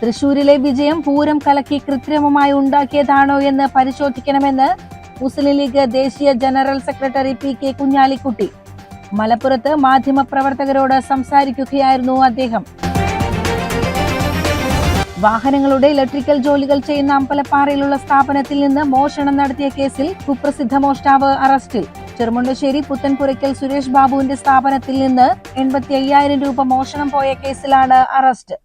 തൃശൂരിലെ വിജയം പൂരം കലക്കി കൃത്രിമമായി ഉണ്ടാക്കിയതാണോ എന്ന് പരിശോധിക്കണമെന്ന് മുസ്ലിം ലീഗ് ദേശീയ general secretary P K Kunhalikutty. മലപ്പുറത്ത് മാധ്യമപ്രവർത്തകരോട് സംസാരിക്കുകയായിരുന്നു അദ്ദേഹം. വാഹനങ്ങളുടെ ഇലക്ട്രിക്കൽ ജോലികൾ ചെയ്യുന്ന അമ്പലപ്പാറയിലുള്ള സ്ഥാപനത്തിൽ നിന്ന് മോഷണം നടത്തിയ കേസിൽ കുപ്രസിദ്ധ മോഷ്ടാവ് അറസ്റ്റിൽ. ചെറുമുണ്ടശ്ശേരി പുത്തൻപുരയ്ക്കൽ സുരേഷ് ബാബുവിന്റെ സ്ഥാപനത്തിൽ നിന്ന് എൺപത്തി അയ്യായിരം രൂപ മോഷണം പോയ കേസിലാണ് അറസ്റ്റ്.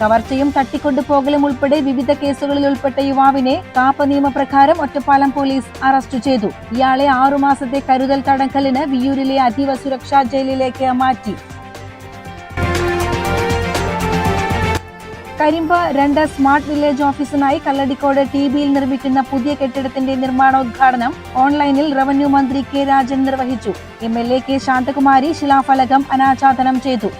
കവർച്ചയും തട്ടിക്കൊണ്ടുപോകലും ഉൾപ്പെടെ വിവിധ കേസുകളിൽ ഉൾപ്പെട്ട യുവാവിനെ കാപ്പ നിയമപ്രകാരം ഒറ്റപ്പാലം പോലീസ് അറസ്റ്റ് ചെയ്തു. ഇയാളെ ആറുമാസത്തെ കരുതൽ തടങ്കലിന് വിയൂരിലെ അതീവ സുരക്ഷാ ജയിലിലേക്ക് മാറ്റി. കരിമ്പ രണ്ട് സ്മാർട്ട് വില്ലേജ് ഓഫീസിനായി കല്ലടിക്കോട് ടി ബിയിൽ നിർമ്മിക്കുന്ന പുതിയ കെട്ടിടത്തിന്റെ നിർമ്മാണോദ്ഘാടനം ഓൺലൈനിൽ റവന്യൂ മന്ത്രി കെ രാജൻ നിർവഹിച്ചു. M L A K Santhakumari ശിലാഫലകം അനാച്ഛാദനം ചെയ്തു.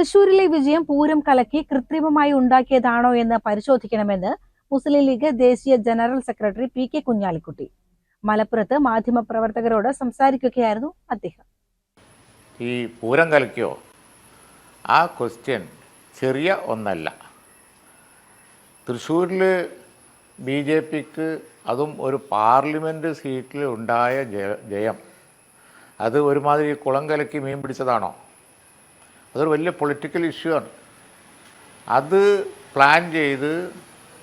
തൃശൂരിലെ വിജയം പൂരം കലക്കി കൃത്രിമമായി ഉണ്ടാക്കിയതാണോ എന്ന് പരിശോധിക്കണമെന്ന് മുസ്ലിം ലീഗ് ദേശീയ general secretary P K Kunhalikutty. മലപ്പുറത്ത് മാധ്യമപ്രവർത്തകരോട് സംസാരിക്കുകയായിരുന്നു അദ്ദേഹം. ഈ പൂരം കലക്കിയോ? ആ ക്വസ്റ്റ്യൻ ചെറിയ ഒന്നല്ല. തൃശ്ശൂരിൽ ബി ജെ പിക്ക് അതും ഒരു പാർലമെന്റ് സീറ്റിൽ ഉണ്ടായ ജയം. അത് ഒരുമാതിരി കുളം കലക്കി മീൻ പിടിച്ചതാണോ? അതൊരു വലിയ പൊളിറ്റിക്കൽ ഇഷ്യൂ ആണ്. അത് പ്ലാൻ ചെയ്ത്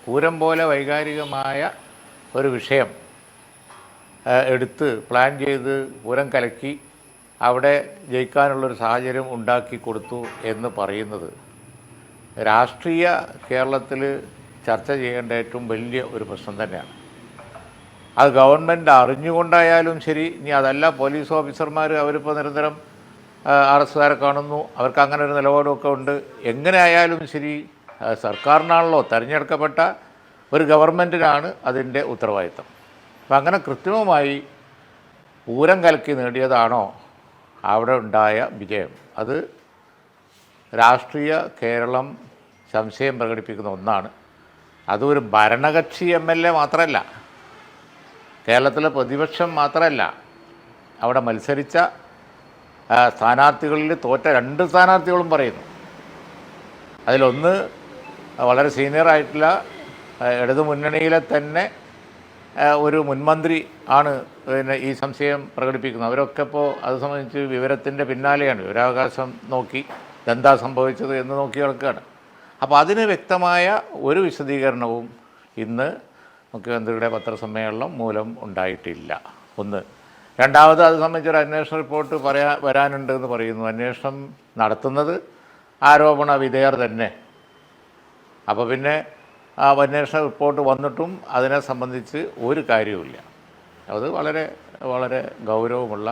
പൂരം പോലെ വൈകാരികമായ ഒരു വിഷയം എടുത്ത് പ്ലാൻ ചെയ്ത് പൂരം കലക്കി അവിടെ ജയിക്കാനുള്ളൊരു സാഹചര്യം ഉണ്ടാക്കി കൊടുത്തു എന്ന് പറയുന്നത് രാഷ്ട്രീയ കേരളത്തിൽ ചർച്ച ചെയ്യേണ്ട ഏറ്റവും വലിയ ഒരു പ്രശ്നം തന്നെയാണ്. അത് ഗവൺമെന്റ് അറിഞ്ഞുകൊണ്ടായാലും ശരി ഇനി അതല്ല പോലീസ് ഓഫീസർമാർ അവരിപ്പോൾ നിരന്തരം ആ, എസ്സുകാരെ കാണുന്നു. അവർക്ക് അങ്ങനെ ഒരു നിലപാടുമൊക്കെ ഉണ്ട്. എങ്ങനെ ആയാലും ശരി സർക്കാരിനാണല്ലോ തിരഞ്ഞെടുക്കപ്പെട്ട ഒരു ഗവൺമെന്റിനാണ് അതിന്റെ ഉത്തരവാദിത്തം അപ്പം അങ്ങനെ കൃത്രിമമായി പൂരം കലക്കി നേടിയതാണോ അവിടെ ഉണ്ടായ വിജയം? അത് രാഷ്ട്രീയ കേരളം സംശയം പ്രകടിപ്പിക്കുന്ന ഒന്നാണ്. അതൊരു ഭരണകക്ഷി എം എൽ എ മാത്രമല്ല കേരളത്തിലെ പ്രതിപക്ഷം മാത്രമല്ല അവിടെ മത്സരിച്ച സ്ഥാനാർത്ഥികളിൽ തോറ്റ രണ്ട് സ്ഥാനാർത്ഥികളും പറയുന്നു. അതിലൊന്ന് വളരെ സീനിയറായിട്ടുള്ള ഇടതു മുന്നണിയിലെ തന്നെ ഒരു മുൻമന്ത്രി ആണ് പിന്നെ ഈ സംശയം പ്രകടിപ്പിക്കുന്നത്. അവരൊക്കെ ഇപ്പോൾ അത് സംബന്ധിച്ച് വിവരത്തിന്റെ പിന്നാലെയാണ്. വിവരാവകാശം നോക്കി എന്താ സംഭവിച്ചത് എന്ന് നോക്കി കിടക്കുകയാണ് അപ്പോൾ അതിന് വ്യക്തമായ ഒരു വിശദീകരണവും ഇന്ന് മുഖ്യമന്ത്രിയുടെ പത്രസമ്മേളനം മൂലം ഉണ്ടായിട്ടില്ല. ഒന്ന് രണ്ടാമത് അത് സംബന്ധിച്ചൊരു അന്വേഷണ റിപ്പോർട്ട് പറയാ വരാനുണ്ട് എന്ന് പറയുന്നു. അന്വേഷണം നടത്തുന്നത് ആരോപണ വിധേയർ തന്നെ. അപ്പോൾ പിന്നെ ആ അന്വേഷണ റിപ്പോർട്ട് വന്നിട്ടും അതിനെ സംബന്ധിച്ച് ഒരു കാര്യവുമില്ല. അത് വളരെ വളരെ ഗൗരവമുള്ള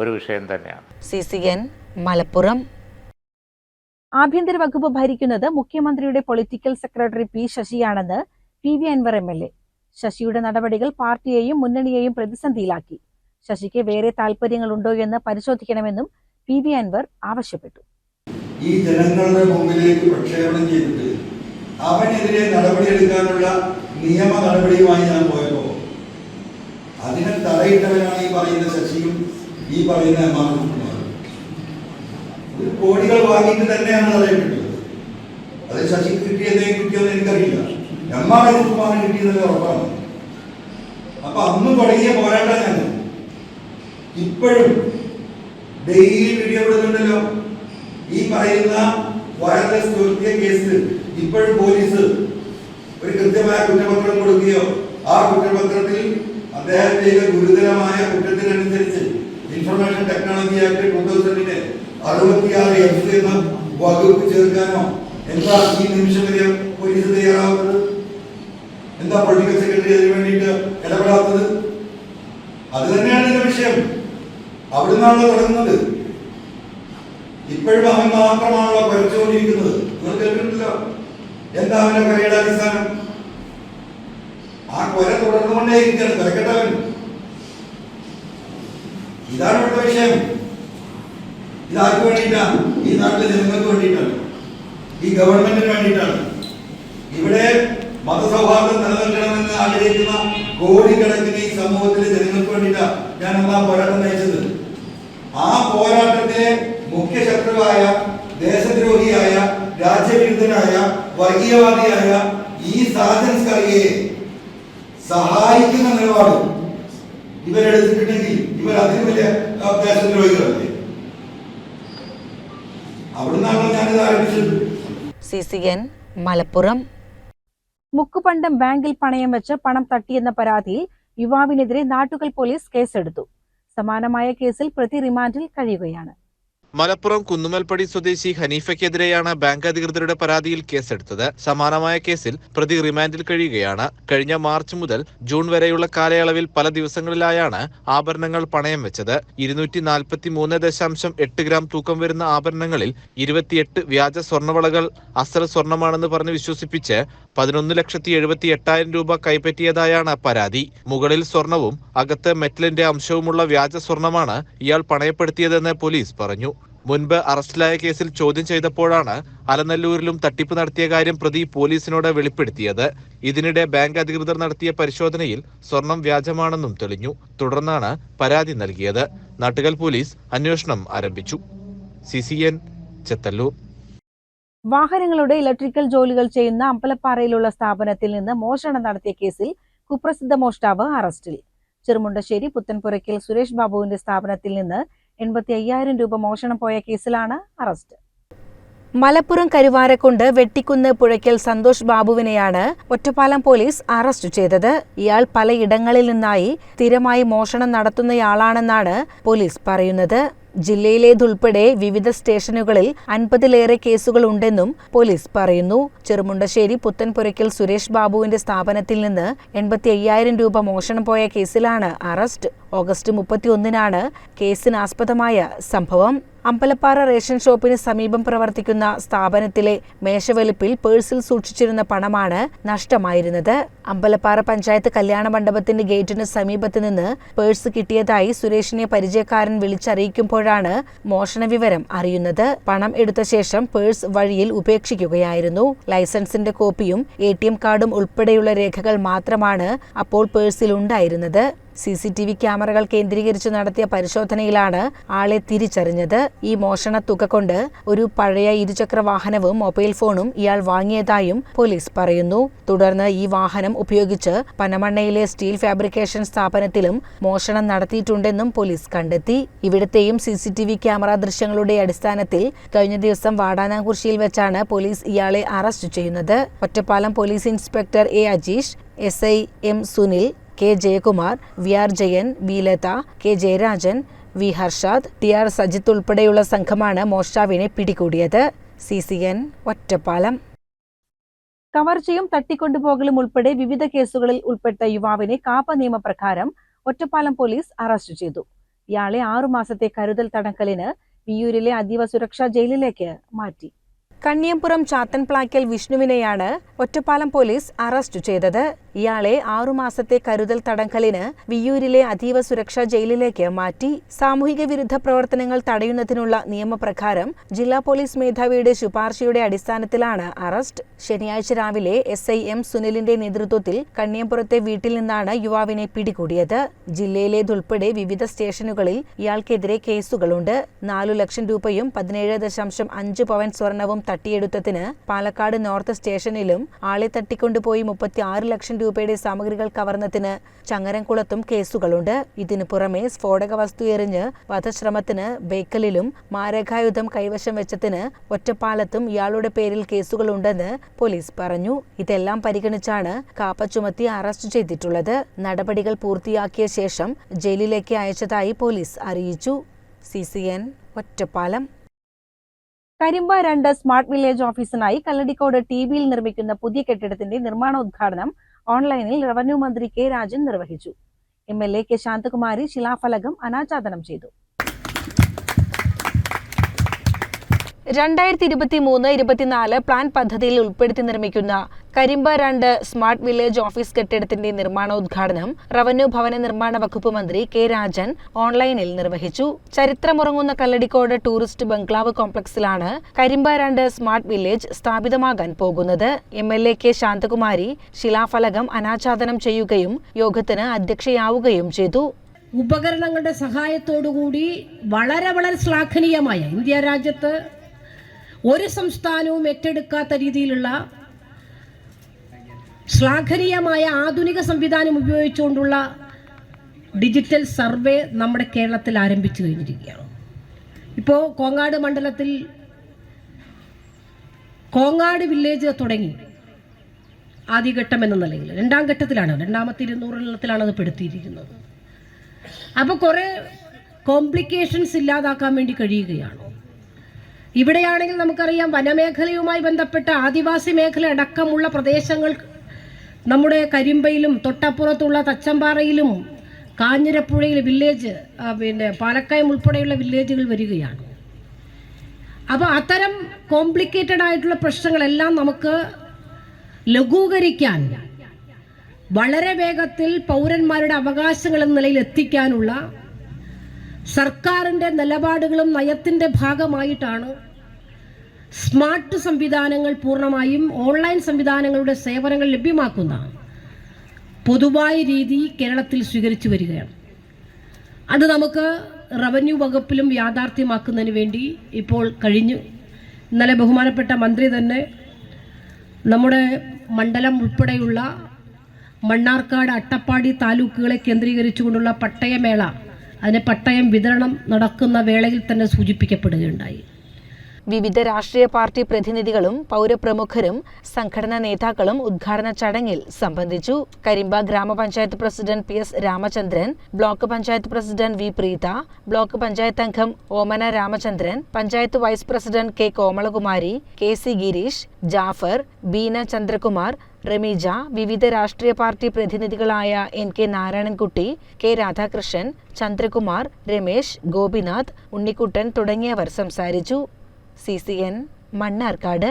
ഒരു വിഷയം തന്നെയാണ്. C C N Malappuram. ആഭ്യന്തര വകുപ്പ് ഭരിക്കുന്നത് മുഖ്യമന്ത്രിയുടെ political secretary P ശശിയാണെന്ന് P V Anvar M L A. ശശിയുടെ നടപടികൾ പാർട്ടിയെയും മുന്നണിയെയും പ്രതിസന്ധിയിലാക്കി. ശശിക്ക് വേറെ ഉണ്ടോ എന്ന് പരിശോധിക്കണമെന്നും പി വി അൻവർ ആവശ്യപ്പെട്ടു. ഈ ജനങ്ങളുടെ മുമ്പിലേക്ക് പ്രക്ഷേപണം ചെയ്തിട്ട് അവനെതിരെ നടപടിയെടുക്കാനുള്ള നിയമ നടപടിയുമായി ഞാൻ പോയപ്പോ അതിനെ തടയിട്ടവനാണ് ഈ പറയുന്ന ശശിയും ഈ പറയുന്ന ഒരു കോടികൾ വാങ്ങിയിട്ട് തന്നെയാണ് തടയപ്പെട്ടത് അത് ശശിക്ക് കിട്ടിയതേ കിട്ടിയോന്ന് എനിക്കറിയില്ല. എം ആർ കുമാറിന് കിട്ടിയതല്ലേ ഉറപ്പാണ്. അപ്പൊ അന്ന് തുടങ്ങിയ പോരാട്ടം ഞങ്ങൾ ഇപ്പോഴും ഡെയിലി വീഡിയോ ഇടുന്നുണ്ടല്ലോ ഈ പറയുന്ന വയർലെസ് തുർക്കിയ കേസിൽ ഇപ്പോഴും പോലീസ് ഒരു കൃത്യമായ കുറ്റപത്രം കൊടുക്കുകയോ ആ കുറ്റപത്രത്തിൽ അദ്ദേഹത്തിന്റെ ഗുരുതരമായ കുറ്റത്തിനനുസരിച്ച് ഇൻഫർമേഷൻ ടെക്നോളജി ആക്ട് ടൂ തൗസൻഡിന്റെ അറുപത്തിയാറ് എഫ് എന്ന വകുപ്പ് ചേർക്കാനോ എന്താ ഈ നിമിഷം വരെ പോലീസ് തയ്യാറാവുന്നത്? എന്താ പൊളിറ്റിക്കൽ സെക്രട്ടറി അതിന് വേണ്ടിയിട്ട് ഇടപെടാത്തത്? അത് തന്നെയാണ് വിഷയം. അവിടുന്നാണല്ലോ തുടങ്ങുന്നത്. ഇപ്പോഴും അവൻ മാത്രമാണല്ലോ കുറച്ചുകൊണ്ടിരിക്കുന്നത് നിങ്ങൾ കേട്ടിട്ടില്ല? എന്താ അവന്റെ കരയുടെ അടിസ്ഥാനം? ആ കൊല തുടർന്നുകൊണ്ടേ ഇരിക്കുകയാണ് തിരക്കട്ടവൻ ഇതാണ് ഇവിടുത്തെ വിഷയം. ഇതാർക്ക് വേണ്ടിയിട്ടാണ്? ഈ നാട്ടിലെ ജനങ്ങൾക്ക് വേണ്ടിയിട്ടാണ്. ഈ ഗവൺമെന്റിന് വേണ്ടിയിട്ടാണ്. ഇവിടെ മതസൗഹാർദ്ദം നിലനിൽക്കണമെന്ന് ആഗ്രഹിക്കുന്ന കോടിക്കണക്കിന് ഈ സമൂഹത്തിലെ ജനങ്ങൾക്ക് വേണ്ടിയിട്ടാണ് ഞാൻ എന്താ പോരാട്ടം നയിച്ചത്? ആ പോരാട്ടത്തിലെ മുഖ്യ ശത്രുവായ ദേശദ്രോഹിയായ രാജ്യവിരുദ്ധനായ വർഗീയവാദിയായ ഈ സാധനസ്കറിയെ സഹായിക്കുന്ന നിലപാട് ഇവരെടുത്തിട്ടുണ്ടെങ്കിൽ ഇവർ അതിന് വലിയ ദേശദ്രോഹികളല്ലേ അവിടുന്നാണല്ലോ ഞാനിത് ആരംഭിച്ചത്? C C N Malappuram. മുക്കുപണ്ടം ബാങ്കിൽ പണയം വെച്ച് പണം തട്ടിയെന്ന പരാതിയിൽ യുവാവിനെതിരെ നാട്ടുകൽ പോലീസ് കേസെടുത്തു. സമാനമായ കേസിൽ പ്രതി റിമാൻഡിൽ കഴിയുകയാണ് മലപ്പുറം കുന്നുമൽപ്പടി സ്വദേശി ഹനീഫയ്ക്കെതിരെയാണ് ബാങ്ക് അധികൃതരുടെ പരാതിയിൽ കേസെടുത്തത്. സമാനമായ കേസിൽ പ്രതി റിമാൻഡിൽ കഴിയുകയാണ്. കഴിഞ്ഞ മാർച്ച് മുതൽ ജൂൺ വരെയുള്ള കാലയളവിൽ പല ദിവസങ്ങളിലായാണ് ആഭരണങ്ങൾ പണയം വെച്ചത്. ഇരുന്നൂറ്റി നാൽപ്പത്തി മൂന്ന് ദശാംശം എട്ട് ഗ്രാം തൂക്കം വരുന്ന ആഭരണങ്ങളിൽ ഇരുപത്തിയെട്ട് വ്യാജ സ്വർണവളകൾ അസൽ സ്വർണമാണെന്ന് പറഞ്ഞ് വിശ്വസിപ്പിച്ച് പതിനൊന്ന് ലക്ഷത്തി എഴുപത്തി എട്ടായിരം രൂപ കൈപ്പറ്റിയതായാണ് പരാതി. മുകളിൽ സ്വർണവും അകത്ത് മെറ്റലിന്റെ അംശവുമുള്ള വ്യാജ സ്വർണമാണ് ഇയാൾ പണയപ്പെടുത്തിയതെന്ന് പോലീസ് പറഞ്ഞു. മുൻപ് അറസ്റ്റിലായ കേസിൽ ചോദ്യം ചെയ്തപ്പോഴാണ് അലനല്ലൂരിലും തട്ടിപ്പ് നടത്തിയ കാര്യം പ്രതി പോലീസിനോട് വെളിപ്പെടുത്തിയത്. ഇതിനിടെ ബാങ്ക് അധികൃതർ നടത്തിയ പരിശോധനയിൽ സ്വർണം വ്യാജമാണെന്നും തെളിഞ്ഞു. തുടർന്നാണ് പരാതി നൽകിയത്. നാട്ടുകൽ പോലീസ് അന്വേഷണം ആരംഭിച്ചു. C C Chethallur. വാഹനങ്ങളുടെ ഇലക്ട്രിക്കൽ ജോലികൾ ചെയ്യുന്ന അമ്പലപ്പാറയിലുള്ള സ്ഥാപനത്തിൽ നിന്ന് മോഷണം നടത്തിയ കേസിൽ കുപ്രസിദ്ധ മോഷ്ടാവ് അറസ്റ്റിൽ. ചെറുമുണ്ടശ്ശേരി പുത്തൻപുരയ്ക്കൽ സുരേഷ് ബാബുവിന്റെ സ്ഥാപനത്തിൽ നിന്ന് എൺപത്തി അയ്യായിരം രൂപ മോഷണം പോയ കേസിലാണ് അറസ്റ്റ്. മലപ്പുറം കരുവാരക്കുണ്ട് വെട്ടിക്കുന്ന് പുഴയ്ക്കൽ സന്തോഷ് ബാബുവിനെയാണ് ഒറ്റപ്പാലം പോലീസ് അറസ്റ്റ് ചെയ്തത്. ഇയാൾ പലയിടങ്ങളിൽ നിന്നായി സ്ഥിരമായി മോഷണം നടത്തുന്നയാളാണെന്നാണ് പോലീസ് പറയുന്നത്. ജില്ലയിലേതുൾപ്പെടെ വിവിധ സ്റ്റേഷനുകളിൽ അൻപതിലേറെ കേസുകൾ ഉണ്ടെന്നും പോലീസ് പറയുന്നു. ചെറുമുണ്ടശ്ശേരി പുത്തൻപുരയ്ക്കൽ സുരേഷ് ബാബുവിന്റെ സ്ഥാപനത്തിൽ നിന്ന് എൺപത്തി അയ്യായിരം രൂപ മോഷണം പോയ കേസിലാണ് അറസ്റ്റ്. ഓഗസ്റ്റ് മുപ്പത്തിയൊന്നിനാണ് കേസിനാസ്പദമായ സംഭവം. അമ്പലപ്പാറ റേഷൻ ഷോപ്പിന് സമീപം പ്രവർത്തിക്കുന്ന സ്ഥാപനത്തിലെ മേശവലിപ്പിൽ പേഴ്സിൽ സൂക്ഷിച്ചിരുന്ന പണമാണ് നഷ്ടമായിരുന്നത്. അമ്പലപ്പാറ പഞ്ചായത്ത് കല്യാണ മണ്ഡപത്തിന്റെ ഗേറ്റിന് സമീപത്ത് നിന്ന് പേഴ്സ് കിട്ടിയതായി സുരേഷിനെ പരിചയക്കാരൻ വിളിച്ചറിയിക്കുമ്പോഴാണ് മോഷണ വിവരം. അറിയുന്നത് പണം എടുത്ത ശേഷം പേഴ്സ് വഴിയിൽ ഉപേക്ഷിക്കുകയായിരുന്നു. ലൈസൻസിന്റെ കോപ്പിയും എ കാർഡും ഉൾപ്പെടെയുള്ള രേഖകൾ മാത്രമാണ് അപ്പോൾ പേഴ്സിൽ ഉണ്ടായിരുന്നത് സി സി ടി വി ക്യാമറകൾ കേന്ദ്രീകരിച്ച് നടത്തിയ പരിശോധനയിലാണ് ആളെ തിരിച്ചറിഞ്ഞത്. ഈ മോഷണ തുക കൊണ്ട് ഒരു പഴയ ഇരുചക്ര വാഹനവും മൊബൈൽ ഫോണും ഇയാൾ വാങ്ങിയതായും പോലീസ് പറയുന്നു. തുടർന്ന് ഈ വാഹനം ഉപയോഗിച്ച് പനമണ്ണയിലെ സ്റ്റീൽ ഫാബ്രിക്കേഷൻ സ്ഥാപനത്തിലും മോഷണം നടത്തിയിട്ടുണ്ടെന്നും പോലീസ് കണ്ടെത്തി. ഇവിടത്തെയും C C T V camera ദൃശ്യങ്ങളുടെ അടിസ്ഥാനത്തിൽ കഴിഞ്ഞ ദിവസം വാടാനാകുർശിയിൽ വെച്ചാണ് പോലീസ് ഇയാളെ അറസ്റ്റ് ചെയ്യുന്നത്. Ottapalam police inspector A Ajeesh S I M Sunil K Jayakumar V R Jayan V Latha K Jayarajan V Harshad T R Sajith ഉൾപ്പെടെയുള്ള സംഘമാണ് മോഷ്ടാവിനെ പിടികൂടിയത്. C C N Ottapalam. കവർച്ചയും തട്ടിക്കൊണ്ടുപോകലും ഉൾപ്പെടെ വിവിധ കേസുകളിൽ ഉൾപ്പെട്ട യുവാവിനെ കാപ്പ നിയമപ്രകാരം ഒറ്റപ്പാലം പോലീസ് അറസ്റ്റ് ചെയ്തു. ഇയാളെ ആറുമാസത്തെ കരുതൽ തടങ്കലിന് വിയൂരിലെ അതീവ സുരക്ഷാ ജയിലിലേക്ക് മാറ്റി. കണ്ണിയമ്പുറം ചാത്തൻപ്ലാക്കൽ വിഷ്ണുവിനെയാണ് ഒറ്റപ്പാലം പോലീസ് അറസ്റ്റ് ചെയ്തത്. ഇയാളെ ആറുമാസത്തെ കരുതൽ തടങ്കലിന് വിയൂരിലെ അതീവ സുരക്ഷാ ജയിലിലേക്ക് മാറ്റി സാമൂഹിക വിരുദ്ധ പ്രവർത്തനങ്ങൾ തടയുന്നതിനുള്ള നിയമപ്രകാരം ജില്ലാ പോലീസ് മേധാവിയുടെ ശുപാർശയുടെ അടിസ്ഥാനത്തിലാണ് അറസ്റ്റ്. ശനിയാഴ്ച രാവിലെ എസ് ഐ എം സുനിലിന്റെ നേതൃത്വത്തിൽ കണ്ണിയമ്പുറത്തെ വീട്ടിൽ നിന്നാണ് യുവാവിനെ പിടികൂടിയത്. ജില്ലയിലേതുൾപ്പെടെ വിവിധ സ്റ്റേഷനുകളിൽ ഇയാൾക്കെതിരെ കേസുകളുണ്ട്. നാലു ലക്ഷം രൂപയും പതിനേഴ് ദശാംശം അഞ്ച് പവൻ സ്വർണവും തട്ടിയെടുത്തതിന് പാലക്കാട് നോർത്ത് സ്റ്റേഷനിലും ആളെ തട്ടിക്കൊണ്ടുപോയി മുപ്പത്തി ലക്ഷം രൂപയുടെ സാമഗ്രികൾ കവർന്നതിന് ചങ്ങരംകുളത്തും കേസുകളുണ്ട്. ഇതിനു പുറമെ സ്ഫോടക വസ്തു എറിഞ്ഞ് വധശ്രമത്തിന് ബേക്കലിലും മാരകായുധം കൈവശം വെച്ചതിന് ഒറ്റപ്പാലത്തും ഇയാളുടെ പേരിൽ കേസുകളുണ്ടെന്ന് പോലീസ് പറഞ്ഞു. ഇതെല്ലാം പരിഗണിച്ചാണ് കാപ്പ ചുമത്തി അറസ്റ്റ് ചെയ്തിട്ടുള്ളത്. നടപടികൾ പൂർത്തിയാക്കിയ ശേഷം ജയിലിലേക്ക് അയച്ചതായി പോലീസ് അറിയിച്ചു. C C N Ottapalam. Karimba രണ്ട് സ്മാർട്ട് വില്ലേജ് ഓഫീസിനായി കല്ലടിക്കോട് ടി ബിയിൽ നിർമ്മിക്കുന്ന പുതിയ കെട്ടിടത്തിന്റെ നിർമ്മാണോദ്ഘാടനം ഓൺലൈനിൽ റവന്യൂ മന്ത്രി കെ രാജൻ നിർവഹിച്ചു. M L A K Santhakumari ശിലാഫലകം അനാച്ഛാദനം ചെയ്തു. രണ്ടായിരത്തി ഇരുപത്തി മൂന്ന് ഇരുപത്തിനാല് പ്ലാൻ പദ്ധതിയിൽ ഉൾപ്പെടുത്തി നിർമ്മിക്കുന്ന കരിമ്പ രണ്ട് സ്മാർട്ട് വില്ലേജ് ഓഫീസ് കെട്ടിടത്തിന്റെ നിർമ്മാണോദ്ഘാടനം റവന്യൂ ഭവന നിർമ്മാണ വകുപ്പ് മന്ത്രി കെ രാജൻ ഓൺലൈനിൽ നിർവഹിച്ചു. ചരിത്രമുറങ്ങുന്ന കല്ലടിക്കോട് ടൂറിസ്റ്റ് ബംഗ്ലാവ് കോംപ്ലക്സിലാണ് കരിമ്പ രണ്ട് സ്മാർട്ട് വില്ലേജ് സ്ഥാപിതമാകാൻ പോകുന്നത്. M L A K Santhakumari ശിലാഫലകം അനാച്ഛാദനം ചെയ്യുകയും യോഗത്തിന് അധ്യക്ഷയാവുകയും ചെയ്തു. ഉപകരണങ്ങളുടെ സഹായത്തോടുകൂടി വളരെ വളരെ ശ്ലാഘനീയമായ ഇന്ത്യ രാജ്യത്ത് ഒരു സംസ്ഥാനവും ഏറ്റെടുക്കാത്ത രീതിയിലുള്ള ശ്ലാഘനീയമായ ആധുനിക സംവിധാനം ഉപയോഗിച്ചുകൊണ്ടുള്ള ഡിജിറ്റൽ സർവേ നമ്മുടെ കേരളത്തിൽ ആരംഭിച്ചു കഴിഞ്ഞിരിക്കുകയാണ്. ഇപ്പോൾ കോങ്ങാട് മണ്ഡലത്തിൽ കോങ്ങാട് വില്ലേജ് തുടങ്ങി ആദ്യഘട്ടം എന്ന നിലയിൽ. രണ്ടാം ഘട്ടത്തിലാണ് രണ്ടാമത്തെ ഇരുന്നൂറിലത്തിലാണ് അത് പെടുത്തിയിരിക്കുന്നത്. അപ്പോൾ കുറേ കോംപ്ലിക്കേഷൻസ് ഇല്ലാതാക്കാൻ വേണ്ടി കഴിയുകയാണ്? ഇവിടെയാണെങ്കിൽ നമുക്കറിയാം വനമേഖലയുമായി ബന്ധപ്പെട്ട ആദിവാസി മേഖല അടക്കമുള്ള പ്രദേശങ്ങൾ നമ്മുടെ കരിമ്പയിലും തൊട്ടപ്പുറത്തുള്ള തച്ചമ്പാറയിലും കാഞ്ഞിരപ്പുഴയിലെ വില്ലേജ് പിന്നെ പാലക്കയം ഉൾപ്പെടെയുള്ള വില്ലേജുകൾ വരികയാണ്. അപ്പോൾ അത്തരം കോംപ്ലിക്കേറ്റഡ് ആയിട്ടുള്ള പ്രശ്നങ്ങളെല്ലാം നമുക്ക് ലഘൂകരിക്കാൻ വളരെ വേഗത്തിൽ പൗരന്മാരുടെ അവകാശങ്ങൾ എന്ന നിലയിൽ എത്തിക്കാനുള്ള സർക്കാരിന്റെ നിലപാടുകളും നയത്തിന്റെ ഭാഗമായിട്ടാണ് സ്മാർട്ട് സംവിധാനങ്ങൾ പൂർണമായും ഓൺലൈൻ സംവിധാനങ്ങളുടെ സേവനങ്ങൾ ലഭ്യമാക്കുന്ന പൊതുവായ രീതി കേരളത്തിൽ സ്വീകരിച്ചു വരികയാണ്. അത് നമുക്ക് റവന്യൂ വകുപ്പിലും യാഥാർത്ഥ്യമാക്കുന്നതിന് വേണ്ടി ഇപ്പോൾ കഴിഞ്ഞു. ഇന്നലെ ബഹുമാനപ്പെട്ട മന്ത്രി തന്നെ നമ്മുടെ മണ്ഡലം ഉൾപ്പെടെയുള്ള മണ്ണാർക്കാട് അട്ടപ്പാടി താലൂക്കുകളെ കേന്ദ്രീകരിച്ചുകൊണ്ടുള്ള പട്ടയമേള അതിന് പട്ടയം വിതരണം നടക്കുന്ന വേളയിൽ തന്നെ സൂചിപ്പിക്കപ്പെടുകയുണ്ടായി. വിവിധ രാഷ്ട്രീയ പാർട്ടി പ്രതിനിധികളും പൗരപ്രമുഖരും സംഘടനാ നേതാക്കളും ഉദ്ഘാടന ചടങ്ങിൽ സംബന്ധിച്ചു. കരിമ്പ ഗ്രാമപഞ്ചായത്ത് president P S Ramachandran block panchayat president V Preetha block panchayat അംഗം Omana Ramachandran panchayat vice president K Komalakumari K C Girish Jafar Beena Chandrakumar Rameeja വിവിധ രാഷ്ട്രീയ party പ്രതിനിധികളായ N K Narayanankutty K Radhakrishnan Chandrakumar Ramesh Gopinath Unnikuttan തുടങ്ങിയവർ സംസാരിച്ചു. C C N Mannarkkad.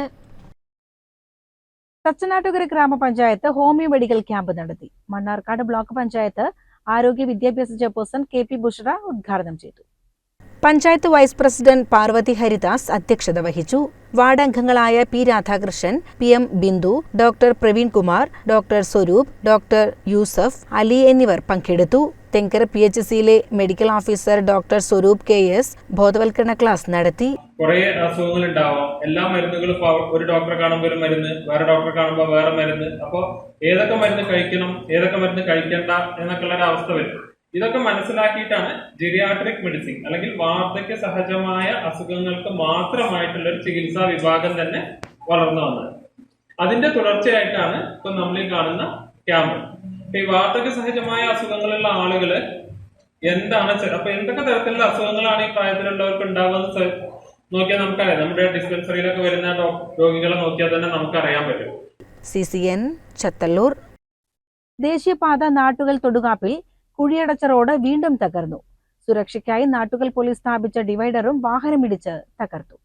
Thachanattukara ഗ്രാമപഞ്ചായത്ത് homeo medical camp നടത്തി. Mannarkkad block panchayat ആരോഗ്യ വിദ്യാഭ്യാസ chairperson K P Bushra ഉദ്ഘാടനം ചെയ്തു. പഞ്ചായത്ത് വൈസ് പ്രസിഡന്റ് പാർവതി ഹരിദാസ് അധ്യക്ഷത വഹിച്ചു. വാർഡംഗങ്ങളായ P Radhakrishnan P M Bindu doctor Praveen Kumar doctor Swaroop doctor Yusuf Ali എന്നിവർ പങ്കെടുത്തു. തെങ്കര പി എച്ച് സിയിലെ medical officer doctor Swaroop K S ബോധവൽക്കരണ ക്ലാസ് നടത്തി. കുറെ അസുഖങ്ങൾ ഉണ്ടാവാം. എല്ലാ മരുന്നുകളും ഒരു ഡോക്ടറെ കാണുമ്പോൾ ഒരു മരുന്ന് വേറെ ഡോക്ടറെ കാണുമ്പോൾ വേറെ മരുന്ന്. അപ്പോൾ ഏതൊക്കെ മരുന്ന് കഴിക്കണം ഏതൊക്കെ മരുന്ന് കഴിക്കേണ്ട എന്നൊക്കെ ഉള്ള ഒരു അവസ്ഥ വരും. ഇതൊക്കെ മനസ്സിലാക്കിയിട്ടാണ് ജിറിയാട്രിക് മെഡിസിൻ അല്ലെങ്കിൽ വാർദ്ധക്യ സഹജമായ അസുഖങ്ങൾക്ക് മാത്രമായിട്ടുള്ള ഒരു ചികിത്സാ വിഭാഗം തന്നെ വളർന്നു വന്നത്. അതിന്റെ തുടർച്ചയായിട്ടാണ് ഇപ്പൊ നമ്മൾ ഈ കാണുന്ന ക്യാമ്പ്. ഈ വാർദ്ധക്യ സഹജമായ അസുഖങ്ങളുള്ള ആളുകൾ എന്താണ് അപ്പൊ എന്തൊക്കെ തരത്തിലുള്ള അസുഖങ്ങളാണ് ഈ പ്രായത്തിലുള്ളവർക്ക് ഉണ്ടാവുന്നത് നോക്കിയാൽ നമുക്കറിയാം. നമ്മുടെ ഡിസ്പെൻസറിയിലൊക്കെ വരുന്ന രോഗികളെ നോക്കിയാൽ തന്നെ നമുക്ക് അറിയാൻ പറ്റും. C C N Chethallur. ദേശീയപാത നാട്ടുകൾ തൊടുകാപ്പിൽ കുഴിയടച്ച റോഡ് വീണ്ടും തകർന്നു. സുരക്ഷയ്ക്കായി നാട്ടുകൽ പോലീസ് സ്ഥാപിച്ച ഡിവൈഡറും വാഹനമിടിച്ച് തകർത്തു.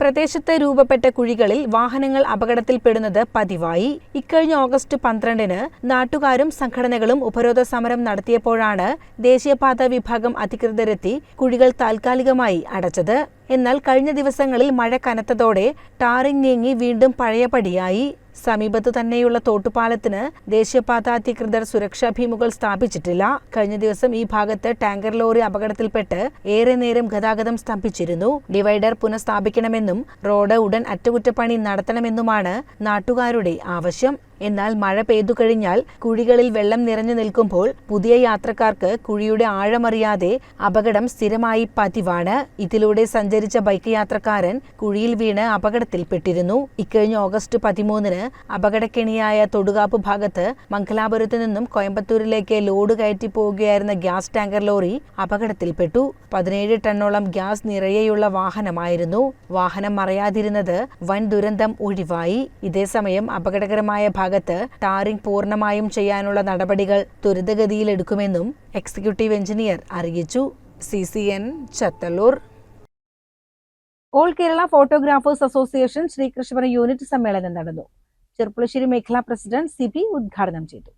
പ്രദേശത്ത് രൂപപ്പെട്ട കുഴികളിൽ വാഹനങ്ങൾ അപകടത്തിൽപ്പെടുന്നത് പതിവായി. ഇക്കഴിഞ്ഞ ഓഗസ്റ്റ് പന്ത്രണ്ടിന് നാട്ടുകാരും സംഘടനകളും ഉപരോധ സമരം നടത്തിയപ്പോഴാണ് ദേശീയപാത വിഭാഗം അധികൃതരെത്തി കുഴികൾ താൽക്കാലികമായി അടച്ചത്. എന്നാൽ കഴിഞ്ഞ ദിവസങ്ങളിൽ മഴ കനത്തതോടെ ടാറിംഗ് നീങ്ങി വീണ്ടും പഴയപടിയായി. സമീപത്തു തന്നെയുള്ള തോട്ടുപാലത്തിന് ദേശീയപാത അധികൃതർ സുരക്ഷാ ഭീമുകൾ സ്ഥാപിച്ചിട്ടില്ല. കഴിഞ്ഞ ദിവസം ഈ ഭാഗത്ത് ടാങ്കർ ലോറി അപകടത്തിൽപ്പെട്ട് ഏറെ നേരം ഗതാഗതം സ്തംഭിച്ചിരുന്നു. ഡിവൈഡർ പുനഃസ്ഥാപിക്കണമെന്നും റോഡ് ഉടൻ അറ്റകുറ്റപ്പണി നടത്തണമെന്നുമാണ് നാട്ടുകാരുടെ ആവശ്യം. എന്നാൽ മഴ പെയ്തു കഴിഞ്ഞാൽ കുഴികളിൽ വെള്ളം നിറഞ്ഞു നിൽക്കുമ്പോൾ പുതിയ യാത്രക്കാർക്ക് കുഴിയുടെ ആഴമറിയാതെ അപകടം സ്ഥിരമായി പതിവാണ്. ഇതിലൂടെ സഞ്ചരിച്ച ബൈക്ക് യാത്രക്കാരൻ കുഴിയിൽ വീണ് അപകടത്തിൽപ്പെട്ടിരുന്നു. ഇക്കഴിഞ്ഞ ഓഗസ്റ്റ് പതിമൂന്നിന് അപകടക്കെണിയായ തൊടുകാപ്പ് ഭാഗത്ത് മംഗലാപുരത്ത് നിന്നും കോയമ്പത്തൂരിലേക്ക് ലോഡ് കയറ്റി പോവുകയായിരുന്ന ഗ്യാസ് ടാങ്കർ ലോറി അപകടത്തിൽപ്പെട്ടു. പതിനേഴ് ടണ്ണോളം ഗ്യാസ് നിറയെയുള്ള വാഹനമായിരുന്നു. വാഹനം മറയാതിരുന്നത് വൻ ദുരന്തം ഒഴിവായി. ഇതേസമയം അപകടകരമായ ഭാഗത്ത് ടാറിംഗ് പൂർണമായും ചെയ്യാനുള്ള നടപടികൾ ത്വരിതഗതിയിലെടുക്കുമെന്നും എക്സിക്യൂട്ടീവ് എഞ്ചിനീയർ അറിയിച്ചു. C C N Chethallur. All Kerala photographers association Sreekrishnapuram unit സമ്മേളനം നടന്നു. ചെർപ്പുളശ്ശേരി മേഖലാ പ്രസിഡന്റ് സി പി ഉദ്ഘാടനം ചെയ്തു.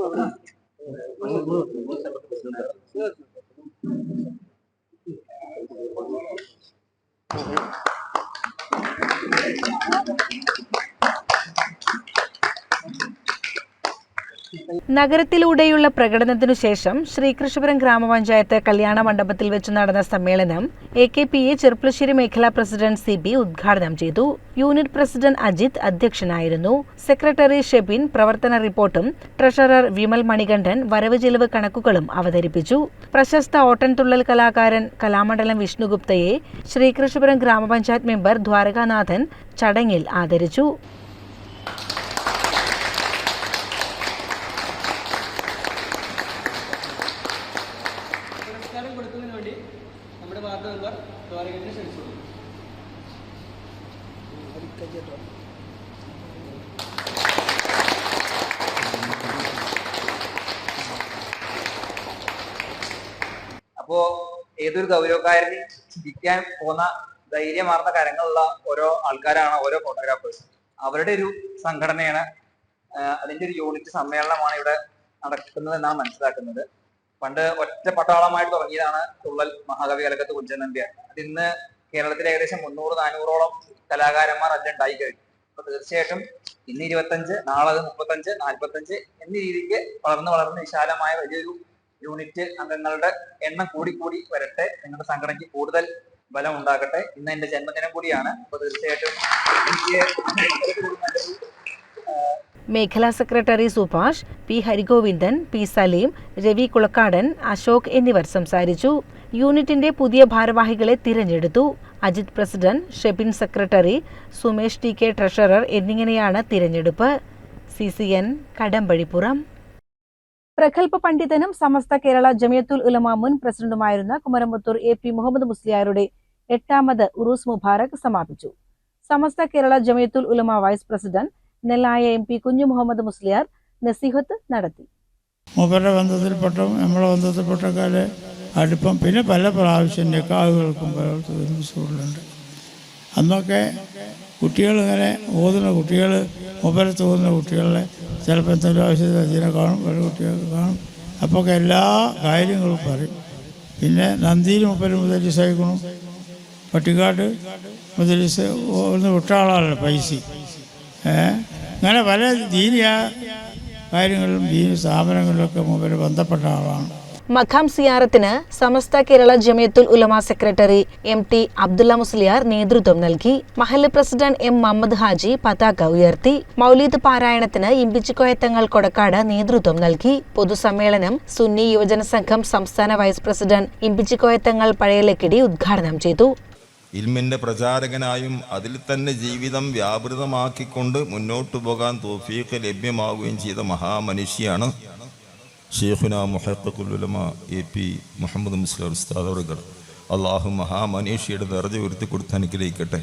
போவேன் നഗരത്തിലൂടെയുള്ള പ്രകടനത്തിനു ശേഷം ശ്രീകൃഷ്ണപുരം ഗ്രാമപഞ്ചായത്ത് കല്യാണ മണ്ഡപത്തിൽ വെച്ച് നടന്ന സമ്മേളനം A K P A Cherpulassery മേഖലാ പ്രസിഡന്റ് സി ബി ഉദ്ഘാടനം ചെയ്തു. യൂണിറ്റ് പ്രസിഡന്റ് അജിത് അധ്യക്ഷനായിരുന്നു. സെക്രട്ടറി ഷെബിൻ പ്രവർത്തന റിപ്പോർട്ടും ട്രഷറർ വിമൽ മണികണ്ഠൻ വരവ് ചെലവ് കണക്കുകളും അവതരിപ്പിച്ചു. പ്രശസ്ത ഓട്ടൻതുള്ളൽ കലാകാരൻ കലാമണ്ഡലം വിഷ്ണുഗുപ്തയെ ശ്രീകൃഷ്ണപുരം ഗ്രാമപഞ്ചായത്ത് മെമ്പർ ദ്വാരകാനാഥൻ ചടങ്ങിൽ ആദരിച്ചു പുരസ്കാരം കൊടുക്കുന്നതിന് വേണ്ടി നമ്മുടെ വാർഡ് മെമ്പർ ദ്വാരകനെ ക്ഷണിച്ചു അപ്പോ ഏതൊരു ചിന്തിക്കാൻ പോകുന്ന ധൈര്യമാർന്ന കരങ്ങളുള്ള ഓരോ ആൾക്കാരാണ് ഓരോ ഫോട്ടോഗ്രാഫേഴ്സ് അവരുടെ ഒരു സംഘടനയാണ് അതിന്റെ ഒരു യൂണിറ്റ് സമ്മേളനമാണ് ഇവിടെ നടക്കുന്നത് എന്നാണ് മനസ്സിലാക്കുന്നത്. പണ്ട് ഒറ്റ പട്ടാളമായിട്ട് തുടങ്ങിയതാണ് തുള്ളൽ മഹാകവി കലകത്ത് കുഞ്ചൻ നമ്പ്യാർ. അത് ഇന്ന് കേരളത്തിൽ ഏകദേശം മുന്നൂറ് നാനൂറോളം കലാകാരന്മാർ അതിലുണ്ടായി കഴിഞ്ഞു. അപ്പൊ തീർച്ചയായിട്ടും ഇന്ന് ഇരുപത്തഞ്ച് നാളെ മുപ്പത്തഞ്ച് നാൽപ്പത്തഞ്ച് എന്നീ രീതിക്ക് വളർന്ന് വളർന്ന് വിശാലമായ വലിയൊരു യൂണിറ്റ് അംഗങ്ങളുടെ എണ്ണം കൂടി കൂടി വരട്ടെ. നിങ്ങളുടെ സംഘടനയ്ക്ക് കൂടുതൽ ബലം ഉണ്ടാകട്ടെ. ഇന്ന് എന്റെ ജന്മദിനം കൂടിയാണ്. അപ്പൊ തീർച്ചയായിട്ടും മേഖലാ secretary Subhash P Harigovindan P Saleem Ravi Kulakkadan Ashok എന്നിവർ സംസാരിച്ചു. യൂണിറ്റിന്റെ പുതിയ ഭാരവാഹികളെ തിരഞ്ഞെടുത്തു. Ajith president Shebin secretary Sumesh T K treasurer എന്നിങ്ങനെയാണ് തിരഞ്ഞെടുപ്പ്. സി സി എൻ കടമ്പഴിപ്പുറം പ്രഗത്ഭ പണ്ഡിതനും സമസ്ത കേരള ജമിയത്തുൽ ഉലമ മുൻ പ്രസിഡന്റുമായിരുന്ന കുമരമുത്തൂർ എ പി മുഹമ്മദ് മുസ്ലിയാരുടെ എട്ടാമത് ഉറൂസ് മുബാറക് സമാപിച്ചു. Samastha Kerala Jamiyyathul Ulama vice president Nellaya M P Kunhu Muhammad Musliyar നസീഹത്ത് നടത്തി. മൂപ്പരുടെ ബന്ധത്തിൽപ്പെട്ട നമ്മളെ ബന്ധത്തിൽപ്പെട്ടക്കാരെ അടുപ്പം. പിന്നെ പല പ്രാവശ്യം നിക്കാവുകൾക്കും പലർക്കും അന്നൊക്കെ കുട്ടികൾ ഇങ്ങനെ ഓതുന്ന കുട്ടികൾ മൊബൈലത്ത് ഓതുന്ന കുട്ടികളെ ചിലപ്പോൾ എന്തെങ്കിലും ആവശ്യത്തിൽ അതിനെ കാണും പല കുട്ടികൾക്ക് കാണും. അപ്പോൾ എല്ലാ കാര്യങ്ങളും പറയും. പിന്നെ നന്ദിയിൽ മൊബൈൽ മുതൽ സഹിക്കണം പട്ടിക്കാട് മുതലിസ് ഒന്ന് വിട്ട ആളാണല്ലോ പൈസ. അങ്ങനെ പല ദീനിയ കാര്യങ്ങളിലും ദീനി സ്ഥാപനങ്ങളിലൊക്കെ മൂപ്പര് ബന്ധപ്പെട്ട ആളാണ്. മഖാം സിയാറത്തിന് Samastha Kerala Jamiyyathul Ulama secretary M T Abdulla Musliyar നേതൃത്വം നൽകി. മഹല്ല് പ്രസിഡന്റ് എം മുഹമ്മദ് ഹാജി പതാക ഉയർത്തി. മൗലീദ് പാരായണത്തിന് ഇമ്പിച്ചിക്കോയത്തങ്ങൾ കൊടക്കാട് നേതൃത്വം നൽകി. പൊതുസമ്മേളനം സുന്നി യുവജന സംഘം സംസ്ഥാന വൈസ് പ്രസിഡന്റ് ഇമ്പിച്ചിക്കോയത്തങ്ങൾ പഴയലക്കിടി ഉദ്ഘാടനം ചെയ്തു. ഇൽമിന്റെ പ്രചാരകനായും അതിൽ തന്നെ ജീവിതം വ്യാപൃതമാക്കിക്കൊണ്ട് മുന്നോട്ടു പോകാൻ തോഫീക്ക് ലഭ്യമാവുകയും ചെയ്ത മഹാമനുഷ്യാണ് ഷെയ്ഖുന മുഹക്കുലമ എ പി മുഹമ്മദ് മുസ്ലിം ഉസ്താദ് അവറുകൾ അള്ളാഹു മഹാമനീഷിയുടെ നിറഞ്ഞു ഉയർത്തി കൊടുത്ത് അനുഗ്രഹിക്കട്ടെ.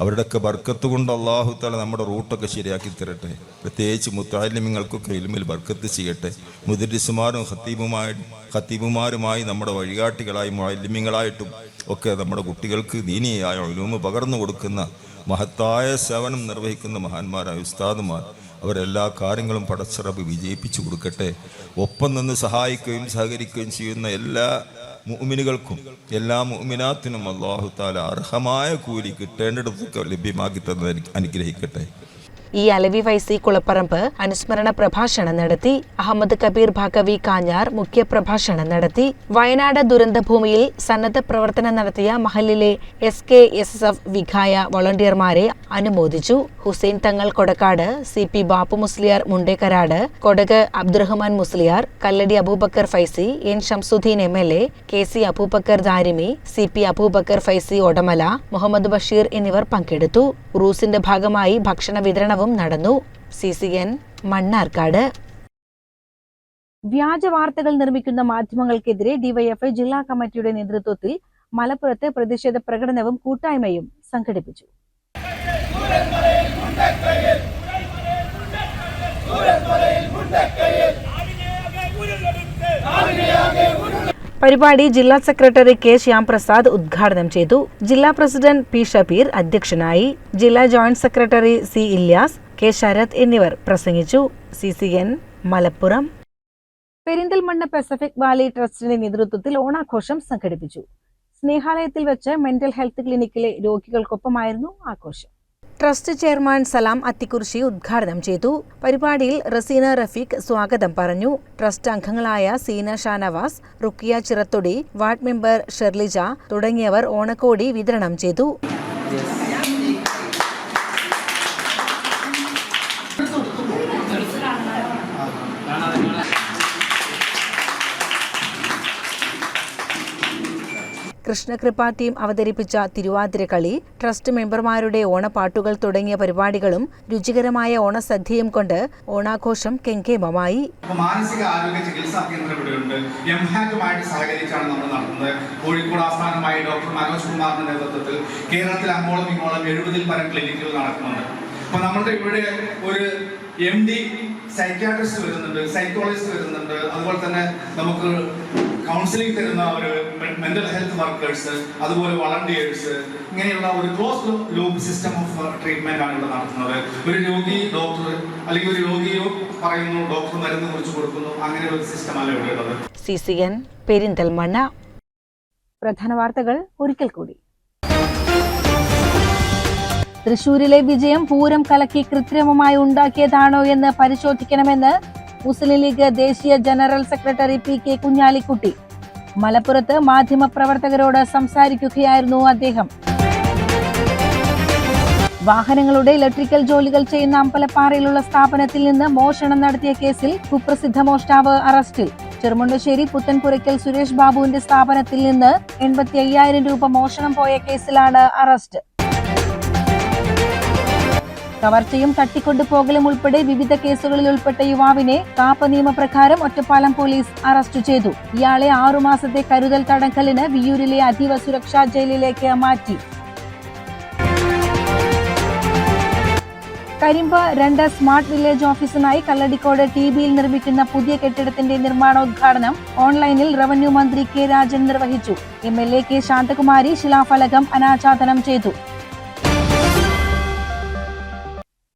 അവരുടെയൊക്കെ ബർക്കത്ത് കൊണ്ട് അള്ളാഹു തല നമ്മുടെ റൂട്ടൊക്കെ ശരിയാക്കി തരട്ടെ. പ്രത്യേകിച്ച് മുത്താലിമ്യങ്ങൾക്കൊക്കെ ഇൽമിൽ ബർക്കത്ത് ചെയ്യട്ടെ. മുദരിസുമാരും ഖത്തീബുമായി ഖത്തീബുമാരുമായി നമ്മുടെ വഴികാട്ടികളായും മുഅല്ലിമീങ്ങളായിട്ടും ഒക്കെ നമ്മുടെ കുട്ടികൾക്ക് ദീനിയായ ഒലൂമ് പകർന്നു കൊടുക്കുന്ന മഹത്തായ സേവനം നിർവഹിക്കുന്ന മഹാന്മാരായ ഉസ്താദുമാർ അവരെല്ലാ കാര്യങ്ങളും പടച്ചിറപ്പ് വിജയിപ്പിച്ചു കൊടുക്കട്ടെ. ഒപ്പം നിന്ന് സഹായിക്കുകയും സഹകരിക്കുകയും ചെയ്യുന്ന എല്ലാ മുഅ്മിനുകൾക്കും എല്ലാ മുഅ്മിനാത്തിനും അള്ളാഹു താല അർഹമായ കൂലി കിട്ടേണ്ടിടത്തൊക്കെ ലഭ്യമാക്കി തന്നെ അനുഗ്രഹിക്കട്ടെ. ഇ അലവി വൈസി കുളപ്പറമ്പ് അനുസ്മരണ പ്രഭാഷണം നടത്തി അഹമ്മദ് കബീർ ഭാഗവി കാഞ്ഞാർ മുഖ്യപ്രഭാഷണം നടത്തി. വയനാട് ദുരന്തഭൂമിയിൽ സന്നദ്ധ പ്രവർത്തനം നടത്തിയ മഹലിലെ S K S S F Vikhaya വോളണ്ടിയർമാരെ അനുമോദിച്ചു. Hussain Thangal Kodakkad C P Bappu Musliyar Mundekkarad Kodak Abdurahman Musliyar Kalladi Aboobacker Faizy N Shamsudheen M L A K C Aboobacker Darimi C P Aboobacker Faizy Odamala Muhammad Basheer എന്നിവർ പങ്കെടുത്തു. റൂസിന്റെ ഭാഗമായി ഭക്ഷണ വിതരണവും നടന്നു. C C N Mannarkkad. വ്യാജ വാർത്തകൾ നിർമ്മിക്കുന്ന മാധ്യമങ്ങൾക്കെതിരെ ഡിവൈഎഫ്ഐ ജില്ലാ കമ്മിറ്റിയുടെ നേതൃത്വത്തിൽ മലപ്പുറത്ത് പ്രതിഷേധ പ്രകടനവും കൂട്ടായ്മയും സംഘടിപ്പിച്ചു. പരിപാടി ജില്ലാ സെക്രട്ടറി കെ ശ്യാംപ്രസാദ് ഉദ്ഘാടനം ചെയ്തു. ജില്ലാ പ്രസിഡന്റ് പി ഷബീർ അധ്യക്ഷനായി ജില്ലാ joint secretary C Ilyas K Sharath എന്നിവർ പ്രസംഗിച്ചു. C C N Malappuram. Perinthalmanna pacific valley ട്രസ്റ്റിന്റെ നേതൃത്വത്തിൽ ഓണാഘോഷം സംഘടിപ്പിച്ചു. സ്നേഹാലയത്തിൽ വെച്ച് മെന്റൽ ഹെൽത്ത് ക്ലിനിക്കിലെ രോഗികൾക്കൊപ്പമായിരുന്നു ആഘോഷം. ട്രസ്റ്റ് ചെയർമാൻ സലാം അത്തിക്കുർശി ഉദ്ഘാടനം ചെയ്തു. പരിപാടിയിൽ റസീന റഫീഖ് സ്വാഗതം പറഞ്ഞു. ട്രസ്റ്റ് അംഗങ്ങളായ സീന ഷാനവാസ് റുക്കിയ ചിറത്തൊടി വാർഡ് മെമ്പർ ഷെർലിജ തുടങ്ങിയവർ ഓണക്കോടി വിതരണം ചെയ്തു. കൃഷ്ണകൃപ ടീം അവതരിപ്പിച്ച തിരുവാതിരക്കളി ട്രസ്റ്റ് മെമ്പർമാരുടെ ഓണപ്പാട്ടുകൾ തുടങ്ങിയ പരിപാടികളും രുചികരമായ ഓണസദ്യയും കൊണ്ട് ഓണാഘോഷം കെങ്കേമമായി. മാനസിക ആരോഗ്യ ചികിത്സാ കേന്ദ്രം ഇവിടെയുണ്ട്. എംഹാറ്റുമായിട്ട് സഹകരിച്ചാണ് നമ്മൾ നടത്തുന്നത്. കോഴിക്കോട് ആസ്ഥാനമായ ഡോക്ടർ മനോജ് കുമാറിന്റെ നേതൃത്വത്തിൽ കേരളത്തിൽ അങ്ങോളം ഇങ്ങോളം എഴുപതിൽ പരം ക്ലിനിക്കുകൾ നടക്കുന്നുണ്ട്. അപ്പൊ നമ്മളുടെ ഇവിടെ ഒരു എം ഡി സൈക്യാട്രിസ്റ്റ് വരുന്നുണ്ട് സൈക്കോളജിസ്റ്റ് വരുന്നുണ്ട്. അതുപോലെ തന്നെ നമുക്ക് കൗൺസിലിംഗ് തരുന്ന ഒരു മെന്റൽ ഹെൽത്ത് വർക്കേഴ്സ് അതുപോലെ വളണ്ടിയേഴ്സ് ഇങ്ങനെയുള്ള ഒരു close loop system of treatment ആണ് ഇവിടെ നടത്തുന്നത്. ഒരു രോഗി ഡോക്ടർ അല്ലെങ്കിൽ ഒരു രോഗിയോ പറയുന്നു ഡോക്ടർ മരുന്ന് കുറിച്ച് കൊടുക്കുന്നു അങ്ങനെ ഒരു സിസ്റ്റം അല്ല ഇവിടെ ഉള്ളത്. C C N Perinthalmanna. പ്രധാന വാർത്തകൾ ഒരിക്കൽ കൂടി. തൃശൂരിലെ വിജയം പൂരം കലക്കി കൃത്രിമമായി ഉണ്ടാക്കിയതാണോ എന്ന് പരിശോധിക്കണമെന്ന് മുസ്ലിം ലീഗ് ദേശീയ general secretary P K Kunhalikutty. മലപ്പുറത്ത് മാധ്യമപ്രവർത്തകരോട് സംസാരിക്കുകയായിരുന്നു അദ്ദേഹം. വാഹനങ്ങളുടെ ഇലക്ട്രിക്കൽ ജോലികൾ ചെയ്യുന്ന അമ്പലപ്പാറയിലുള്ള സ്ഥാപനത്തിൽ നിന്ന് മോഷണം നടത്തിയ കേസിൽ കുപ്രസിദ്ധ മോഷ്ടാവ് അറസ്റ്റിൽ ചെറുമുണ്ടശ്ശേരി പുത്തൻപുരയ്ക്കൽ സുരേഷ് ബാബുവിന്റെ സ്ഥാപനത്തിൽ നിന്ന് എൺപത്തി അയ്യായിരം രൂപ മോഷണം പോയ കേസിലാണ് അറസ്റ്റ്. കവർച്ചയും തട്ടിക്കൊണ്ടുപോകലും ഉൾപ്പെടെ വിവിധ കേസുകളിൽ ഉൾപ്പെട്ട യുവാവിനെ കാപ്പ നിയമപ്രകാരം ഒറ്റപ്പാലം പോലീസ് അറസ്റ്റ് ചെയ്തു. ഇയാളെ ആറുമാസത്തെ കരുതൽ തടങ്കലിന് വിയൂരിലെ അതീവ സുരക്ഷാ ജയിലിലേക്ക് മാറ്റി. കരിമ്പ രണ്ട് സ്മാർട്ട് വില്ലേജ് ഓഫീസിനായി കല്ലടിക്കോട് ടി ബിയിൽ നിർമ്മിക്കുന്ന പുതിയ കെട്ടിടത്തിന്റെ നിർമ്മാണോദ്ഘാടനം ഓൺലൈനിൽ റവന്യൂ മന്ത്രി കെ രാജൻ നിർവഹിച്ചു. M L A K Santhakumari ശിലാഫലകം അനാച്ഛാദനം ചെയ്തു.